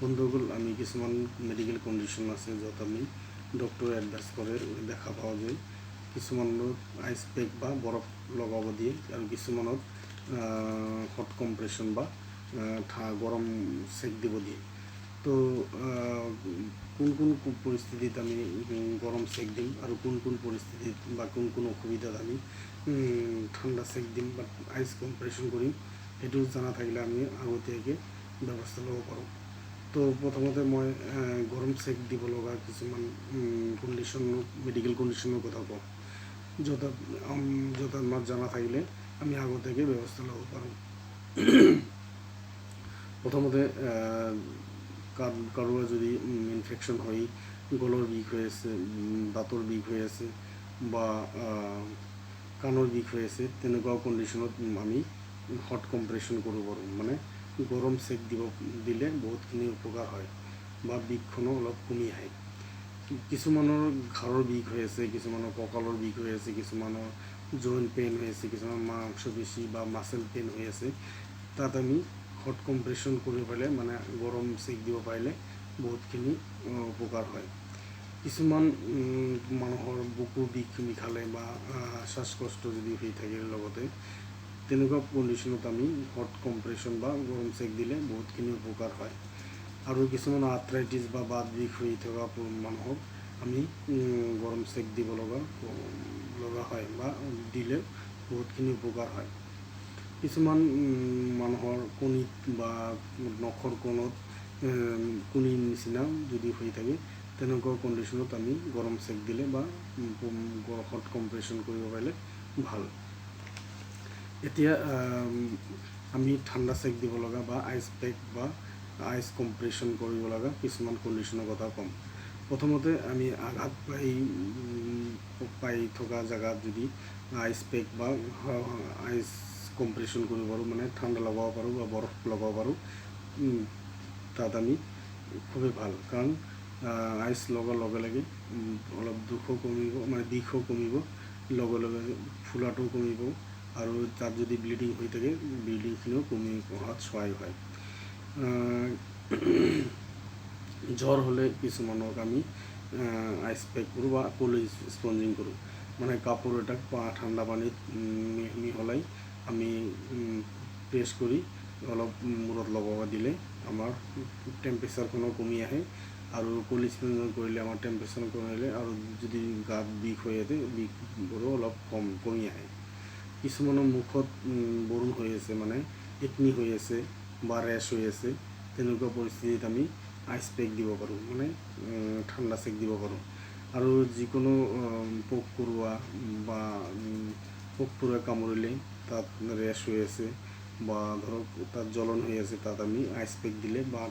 বন্ধুসকল আমি কিছুমান মেডিকেল কণ্ডিশ্যন আছে য'ত আমি ডক্টৰে এডভাইচ কৰে দেখা পাওঁ যে কিছুমানত আইচ পেক বা বৰফ লগাব দিয়ে আৰু কিছুমানত হট কম্প্ৰেশ্যন বা ঠা গৰম চেক দিব দিয়ে। তো কোন কোন পৰিস্থিতিত আমি গৰম চেক দিম আৰু কোন কোন পৰিস্থিতিত বা কোন কোন অসুবিধাত আমি ঠাণ্ডা চেক দিম বা আইচ কম্প্ৰেশ্যন কৰিম সেইটো জনা থাকিলে আমি আগতীয়াকৈ ব্যৱস্থা ল'ব পাৰোঁ তো প্ৰথমতে মই গৰম চেক দিব লগা কিছুমান কণ্ডিশ্যন মেডিকেল কণ্ডিশ্যনৰ কথা কওঁ। য'ত য'ত আমাৰ জনা থাকিলে আমি আগতীয়াকৈ ব্যৱস্থা ল'ব পাৰোঁ। প্ৰথমতে কাৰোবাৰ যদি ইনফেকশ্যন হৈ গলৰ বিষ হৈ আছে দাঁতৰ বিষ হৈ আছে বা কাণৰ বিষ হৈ আছে তেনেকুৱা কণ্ডিশ্যনত আমি হট কম্প্ৰেশ্যন কৰিব পাৰোঁ। মানে গৰম চেক দিব, দিলে বহুতখিনি উপকাৰ হয় বা বিষখনো অলপ কমি আহে। কিছুমানৰ ঘাড়ৰ বিষ হৈ আছে, কিছুমানৰ কঁকালৰ বিষ হৈ আছে, কিছুমানৰ জইণ্ট পেইন হৈ আছে, কিছুমানৰ মাংস পেশী বা মাচেল পেইন হৈ আছে, তাত আমি হট কম্প্ৰেশ্যন কৰি পেলাই মানে গৰম চেক দিব পাৰিলে বহুতখিনি উপকাৰ হয়। কিছুমান মানুহৰ বুকুৰ বিষ বিষালে বা শ্বাসকষ্ট যদি হৈ থাকে লগতে তেনেকুৱা কণ্ডিশ্যনত আমি হট কম্প্ৰেশ্যন বা গৰম চেক দিলে বহুতখিনি উপকাৰ হয়। আৰু কিছুমান আৰ্থ্ৰাইটিছ বা বাত বিষ হৈ থকা মানুহক আমি গৰম চেক দিব লগা লগা হয় বা দিলে বহুতখিনি উপকাৰ হয়। কিছুমান মানুহৰ কণীত বা নখৰ কোণত কণীৰ নিচিনা যদি হৈ থাকে, তেনেকুৱা কণ্ডিশ্যনত আমি গৰম চেক দিলে বা হট কম্প্ৰেশ্যন কৰিব পাৰিলে ভালো। এতিয়া, আমি ঠাণ্ডা চেক দিব লগা বা আইচ পেক বা আইচ কম্প্ৰেশ্যন কৰিব লগা কিছুমান কণ্ডিশ্যনৰ কথা ক'ম। প্ৰথমতে আমি আঘাত পাই পাই থকা জেগাত যদি আইচ পেক বা আইচ কম্প্ৰেশ্যন কৰিব পাৰোঁ মানে ঠাণ্ডা লগাব পাৰোঁ বা বৰফ লগাব পাৰোঁ তাত আমি খুবেই ভালো। কাৰণ আইচ লগাৰ লগে লগে অলপ দুখো কমিব মানে বিষো কমিব, লগে লগে ফুলাটোও কমিব আৰু তাত যদি ব্লিডিং হৈ থাকে ব্লিডিংখিনিও কমি অহাত সহায় হয়। জ্বৰ হ'লে কিছুমানক আমি আইচ পেক কৰোঁ বা কলি স্পঞ্জিং কৰোঁ মানে কাপোৰ এটা ঠাণ্ডা পানীত মিহলাই আমি প্ৰেছ কৰি অলপ মূৰত লগাব দিলে আমাৰ টেম্পাৰেচাৰখনো কমি আহে। আৰু কলি স্পঞ্জিং কৰিলে আমাৰ টেম্পাৰেচাৰ কমিলে আৰু যদি গাত বিষ হৈ আছে বিষবোৰো অলপ কম, কমি আহে। কিছুমানৰ মুখত বৰুণ হৈ আছে মানে একনি হৈ আছে বা ৰেছ হৈ আছে, তেনেকুৱা পৰিস্থিতিত আমি আইচ পেক দিব পাৰোঁ মানে ঠাণ্ডা চেক দিব পাৰোঁ। আৰু যিকোনো পোক পৰুৱা বা পোক পৰুৱাই কামুৰিলে তাত ৰেছ হৈ আছে বা ধৰক তাত জ্বলন হৈ আছে, তাত আমি আইচ পেক দিলে বা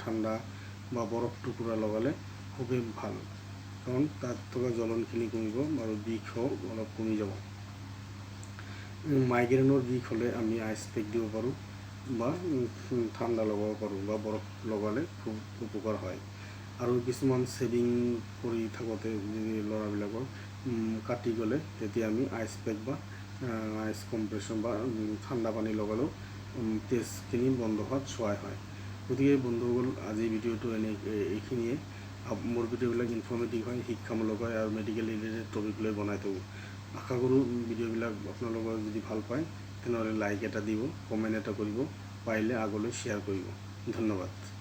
ঠাণ্ডা বা বৰফ টুকুৰা লগালে খুবেই ভালো। কাৰণ তাত থকা জ্বলনখিনি কমিব আৰু বিষো অলপ কমি যাব। মাইগ্ৰেনৰ বিষ হ'লে আমি আইচ পেক দিব পাৰোঁ বা ঠাণ্ডা লগাব পাৰোঁ বা বৰফ লগালে খুব উপকাৰ হয়। আৰু কিছুমান চেভিং কৰি থাকোঁতে যদি ল'ৰাবিলাকৰ কাটি গ'লে তেতিয়া আমি আইচ পেক বা আইচ কম্প্ৰেশ্যন বা ঠাণ্ডা পানী লগালেও তেজখিনি বন্ধ হোৱাত সহায় হয়। গতিকে বন্ধুসকল আজিৰ ভিডিঅ'টো এনে এইখিনিয়ে। মোৰ ভিডিঅ'বিলাক ইনফৰ্মেটিভ হয়, শিক্ষামূলক হয় আৰু মেডিকেল ৰিলেটেড টপিক লৈ বনাই থাকোঁ। আশা কৰোঁ ভিডিঅ'বিলাক আপোনালোকৰ যদি ভালো পায়, তেনেহ'লে লাইক এটা দিব কমেণ্ট এটা কৰিব, পাৰিলে আগলৈ শ্বেয়াৰ কৰিব। ধন্যবাদ।